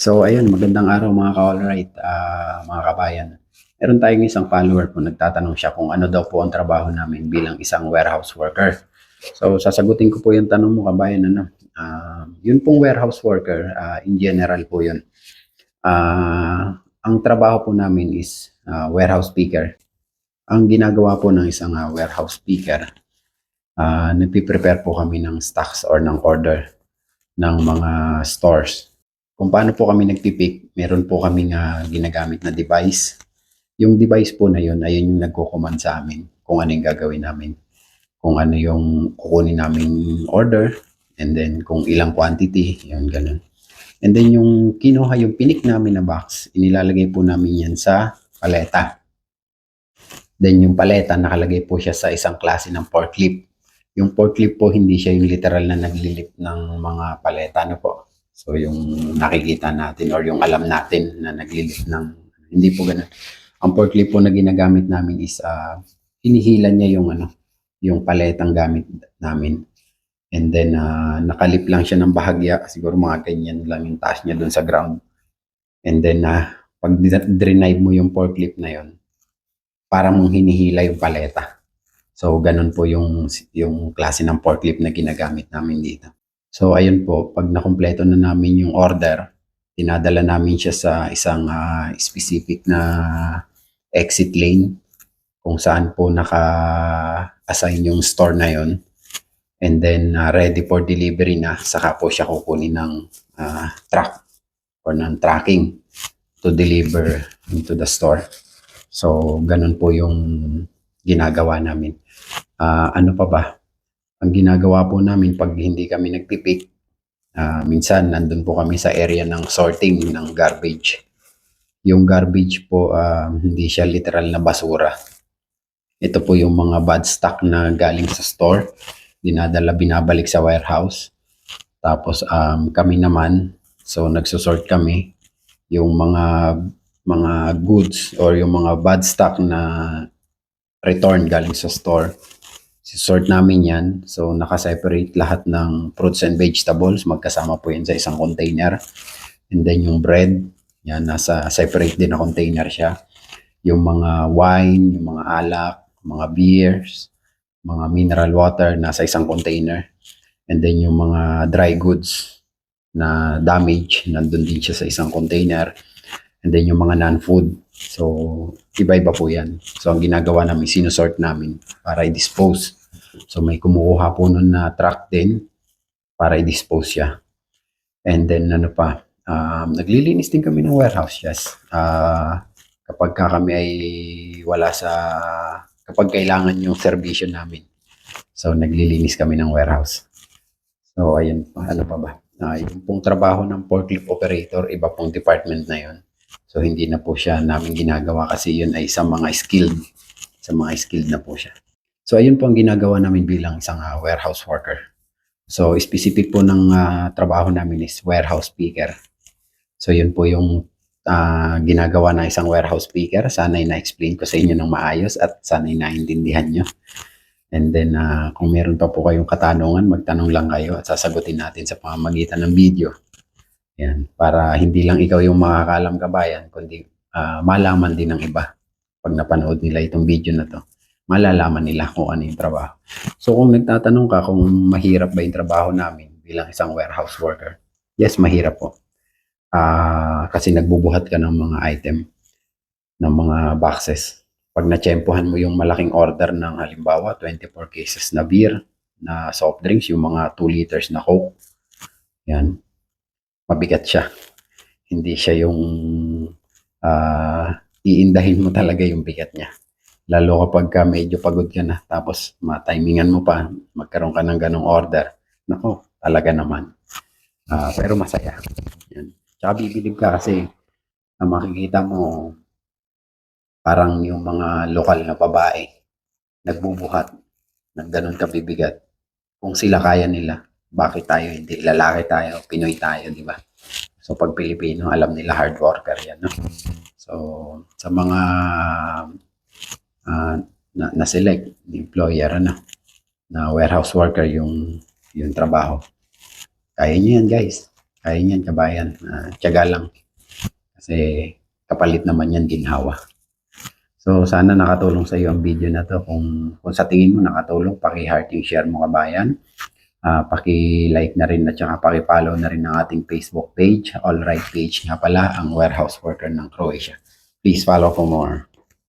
So ayun, magandang araw mga ka-alright, ah, mga kabayan. Meron tayong isang follower po, nagtatanong siya kung ano daw po ang trabaho namin bilang isang warehouse worker. So sasagutin ko po yung tanong mo kabayan, ano. Ah, yun pong warehouse worker, ah, in general po yun. Ah, ang trabaho po namin is ah, warehouse picker. Ang ginagawa po ng isang ah, warehouse picker, ah, nagpiprepare po kami ng stocks or ng order ng mga stores kung paano po kami nagpipick, meron po kami nga ginagamit na device. Yung device po na yun, ayun yung nagko-command sa amin kung ano yung gagawin namin. Kung ano yung kukunin namin order, and then kung ilang quantity, yun ganun. And then yung kinuha, yung pinik namin na box, inilalagay po namin yan sa paleta. Then yung paleta, nakalagay po siya sa isang klase ng forklift. Yung forklift po, hindi siya yung literal na naglilip ng mga paleta, ano po. So yung nakikita natin or yung alam natin na naglilip ng hindi po ganun. Ang forklift po na ginagamit namin is uh, hinihila niya yung ano, yung paletang gamit namin. And then uh, nakalip lang siya ng bahagya, siguro mga ganyan lang yung taas niya doon sa ground. And then uh, pag drive mo yung forklift na yon, para mong hinihila yung paleta. So ganun po yung yung klase ng forklift na ginagamit namin dito. So ayun po, pag nakumpleto na namin yung order, tinadala namin siya sa isang ah, specific na exit lane kung saan po naka-assign yung store na yon. And then ah, ready for delivery na, saka po siya kukunin ng ah, truck or ng tracking to deliver into the store. So ganun po yung ginagawa namin. Ah, ano pa ba? Ang ginagawa po namin pag hindi kami nagpipick, ah, minsan nandun po kami sa area ng sorting ng garbage. Yung garbage po, ah, hindi siya literal na basura. Ito po yung mga bad stock na galing sa store, dinadala, binabalik sa warehouse. Tapos um, kami naman, so nagsusort kami, yung mga mga goods or yung mga bad stock na return galing sa store, sort namin yan. So, nakaseparate lahat ng fruits and vegetables. Magkasama po yan sa isang container. And then yung bread, yan, nasa separate din na container siya. Yung mga wine, yung mga alak, mga beers, mga mineral water, nasa isang container. And then yung mga dry goods na damage, nandun din siya sa isang container. And then yung mga non-food. So, iba-iba po yan. So, ang ginagawa namin, sinusort namin para i-dispose. So may kumukuha po nun na truck din para i-dispose siya. And then ano pa, um, naglilinis din kami ng warehouse, yes. Uh, kapag ka kami ay wala sa, kapag kailangan yung servisyo namin. So naglilinis kami ng warehouse. So ayun pa, ano pa ba? Uh, yung pong trabaho ng forklift operator, iba pong department na yun. So hindi na po siya namin ginagawa kasi yun ay sa mga skilled, sa mga skilled na po siya. So ayun po ang ginagawa namin bilang isang uh, warehouse worker. So specific po ng uh, trabaho namin is warehouse picker. So yun po yung uh, ginagawa ng isang warehouse picker. Sana'y na-explain ko sa inyo ng maayos at sana'y naintindihan nyo. And then uh, kung meron pa po kayong katanungan, magtanong lang kayo at sasagutin natin sa pamamagitan ng video. Yan, para hindi lang ikaw yung makakalam kabayan, kundi uh, malaman din ng iba pag napanood nila itong video na to malalaman nila kung ano yung trabaho. So kung nagtatanong ka kung mahirap ba yung trabaho namin bilang isang warehouse worker, yes, mahirap po. Uh, kasi nagbubuhat ka ng mga item, ng mga boxes. Pag natsyempohan mo yung malaking order ng halimbawa 24 cases na beer, na soft drinks, yung mga 2 liters na coke, yan, mabigat siya. Hindi siya yung uh, iindahin mo talaga yung bigat niya. Lalo kapag ka medyo pagod ka na, tapos matimingan mo pa, magkaroon ka ng ganong order. Nako, talaga naman. Uh, pero masaya. Yan. Tsaka bibilib ka kasi na makikita mo parang yung mga lokal na babae nagbubuhat ng ganun kabibigat. Kung sila kaya nila, bakit tayo hindi? Lalaki tayo, Pinoy tayo, di ba? So pag Pilipino, alam nila hard worker yan. No? So sa mga na, na-select employer ano, na warehouse worker yung yung trabaho. Kaya niyo yan guys. Kaya yan, kabayan. Uh, tiyaga lang. Kasi kapalit naman yan ginhawa. So, sana nakatulong sa iyo ang video na to. Kung, kung sa tingin mo nakatulong, paki-heart yung share mo kabayan. Ah, paki-like na rin at saka paki-follow na rin ang ating Facebook page. All right page nga pala, ang warehouse worker ng Croatia. Please follow for more.